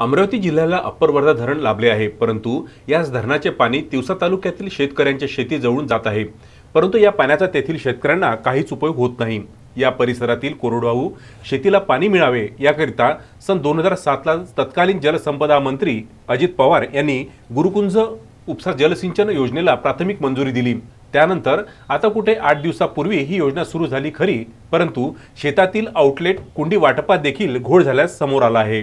अमरावती जिल्ह्याला अप्पर वर्धा धरण लाभले आहे परंतु याच धरणाचे पाणी तिवसा तालुक्यातील शेतकऱ्यांच्या शेती जवळून जात आहे. परंतु या पाण्याचा तेथील शेतकऱ्यांना काहीच उपयोग होत नाही. या परिसरातील कोरडवाहू शेतीला पाणी मिळावे याकरिता सन दोन हजार सातला तत्कालीन जलसंपदा मंत्री अजित पवार यांनी गुरुकुंज उपसा जलसिंचन योजनेला प्राथमिक मंजुरी दिली. त्यानंतर आता कुठे आठ दिवसापूर्वी ही योजना सुरू झाली खरी परंतु शेतातील आउटलेट कुंडी वाटपात देखील घोळ झाल्यास समोर आला आहे.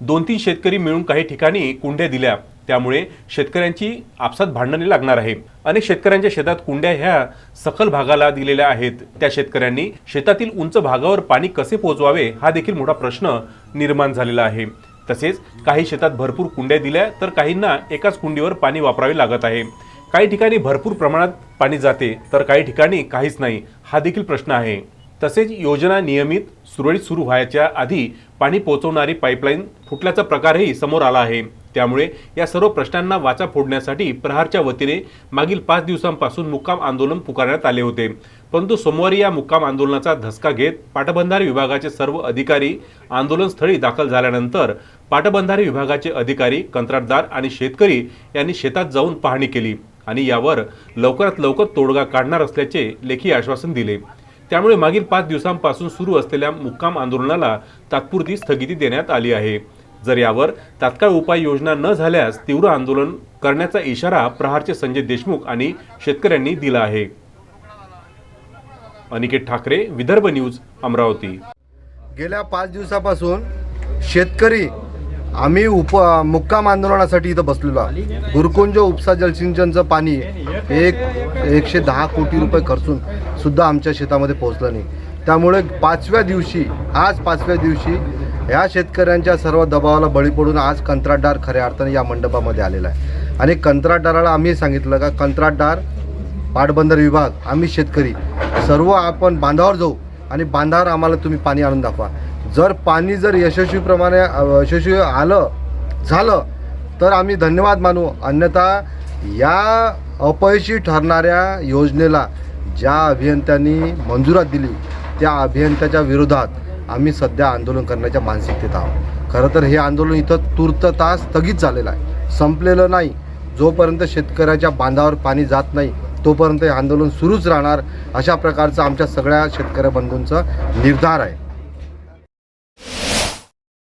दोन तीन शेतकरी मिळून काही ठिकाणी कुंड्या दिल्या. त्यामुळे शेतकऱ्यांची आपसात भांडणे लागणार आहे. अनेक शेतकऱ्यांच्या शेतात कुंड्या ह्या सखल भागाला दिलेल्या आहेत. त्या शेतकऱ्यांनी शेतातील उंच भागावर पाणी कसे पोहोचवावे हा देखील मोठा प्रश्न निर्माण झालेला आहे. तसेच काही शेतात भरपूर कुंड्या दिल्या तर काहींना एकाच कुंडीवर पाणी वापरावे लागत आहे. काही ठिकाणी भरपूर प्रमाणात पाणी जाते तर काही ठिकाणी काहीच नाही. हा देखील प्रश्न आहे. तसेच योजना नियमित सुरळीत सुरू व्हायच्या आधी पाणी पोहोचवणारी पाईपलाईन फुटल्याचा प्रकारही समोर आला आहे. त्यामुळे या सर्व प्रश्नांना वाचा फोडण्यासाठी प्रहारच्या वतीने मागील पाच दिवसांपासून मुक्काम आंदोलन पुकारण्यात आले होते. परंतु सोमवारी या मुक्काम आंदोलनाचा धसका घेत पाटबंधारे विभागाचे सर्व अधिकारी आंदोलनस्थळी दाखल झाल्यानंतर पाटबंधारे विभागाचे अधिकारी कंत्राटदार आणि शेतकरी यांनी शेतात जाऊन पाहणी केली आणि यावर लवकरात लवकर तोडगा काढणार असल्याचे लेखी आश्वासन दिले. त्यामुळे मागील पाच दिवसांपासून सुरू असलेल्या मुक्काम आंदोलनाला तात्पुरती स्थगिती देण्यात आली आहे. जर यावर तात्काळ उपाययोजना न झाल्यास तीव्र आंदोलन करण्याचा इशारा प्रहारचे संजय देशमुख आणि शेतकऱ्यांनी दिला आहे. अनिकेत ठाकरे विदर्भ न्यूज अमरावती. गेल्या पाच दिवसापासून शेतकरी आम्ही उप मुक्काम आंदोलनासाठी इथं बसलेलो आहे गुरुकुंज उपसा जलसिंचनचं पाणी एक एकशे दहा कोटी रुपये खर्चून सुद्धा आमच्या शेतामध्ये पोहोचलं नाही. त्यामुळे पाचव्या दिवशी आज पाचव्या दिवशी या शेतकऱ्यांच्या सर्व दबावाला बळी पडून आज कंत्राटदार खऱ्या अर्थाने या मंडपामध्ये आलेला आहे. आणि कंत्राटदाराला आम्ही सांगितलं का कंत्राटदार पाटबंदर विभाग आम्ही शेतकरी सर्व आपण बांधावर जाऊ आणि बांधावर आम्हाला तुम्ही पाणी आणून दाखवा. जर पाणी जर यशस्वीप्रमाणे यशस्वी आलं झालं तर आम्ही धन्यवाद मानू. अन्यथा या अपयशी ठरणाऱ्या योजनेला ज्या अभियंत्यांनी मंजुरात दिली त्या अभियंत्याच्या विरोधात आम्ही सध्या आंदोलन करण्याच्या मानसिकतेत आहोत. खरं तर हे आंदोलन इथं तूर्तता स्थगित झालेलं आहे. संपलेलं नाही. जोपर्यंत शेतकऱ्याच्या बांधावर पाणी जात नाही तोपर्यंत हे आंदोलन सुरूच राहणार अशा प्रकारचं आमच्या सगळ्या शेतकऱ्या बंधूंचा निर्धार आहे.